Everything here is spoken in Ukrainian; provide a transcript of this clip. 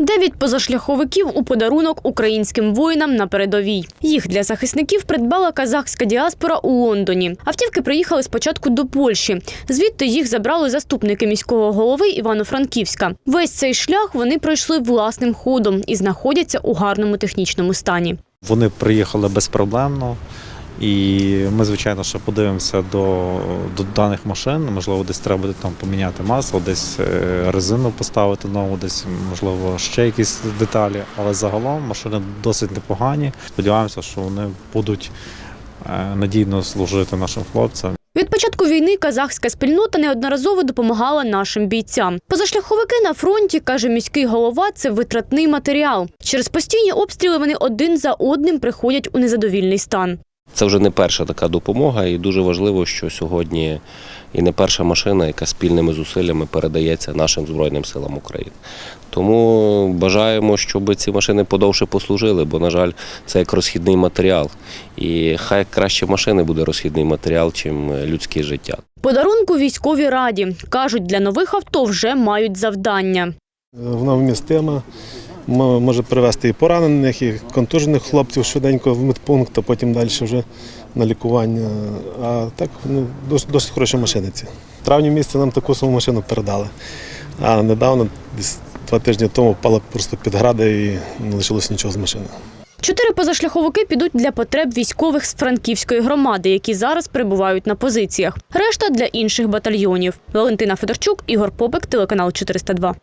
Дев'ять позашляховиків у подарунок українським воїнам на передовій. Їх для захисників придбала казахська діаспора у Лондоні. Автівки приїхали спочатку до Польщі. Звідти їх забрали заступники міського голови Івано-Франківська. Весь цей шлях вони пройшли власним ходом і знаходяться у гарному технічному стані. Вони приїхали безпроблемно. І ми, звичайно, ще подивимося до, до даних машин. Можливо, десь треба буде там поміняти масло, десь е, резину поставити нову, десь можливо ще якісь деталі. Але загалом машини досить непогані. Сподіваємося, що вони будуть е, надійно служити нашим хлопцям. Від початку війни казахська спільнота неодноразово допомагала нашим бійцям. Позашляховики на фронті, каже міський голова, це витратний матеріал. Через постійні обстріли вони один за одним приходять у незадовільний стан. Це вже не перша така допомога, і дуже важливо, що сьогодні і не перша машина, яка спільними зусиллями передається нашим Збройним силам України. Тому бажаємо, щоб ці машини подовше послужили, бо, на жаль, це як розхідний матеріал. І хай краще машини буде розхідний матеріал, чим людське життя. Подарунку військові раді кажуть, для нових авто вже мають завдання. Вона вмістима, може привезти і поранених, і контужених хлопців швиденько в медпункт, а потім далі вже на лікування. А так ну, досить, досить хороша машина ці. В травні місяці нам таку саму машину передали. А недавно, десь два тижні тому, впала просто під гради і не лишилось нічого з машини. Чотири позашляховики підуть для потреб військових з Франківської громади, які зараз перебувають на позиціях. Решта для інших батальйонів. Валентина Федорчук, Ігор Попик, телеканал 402.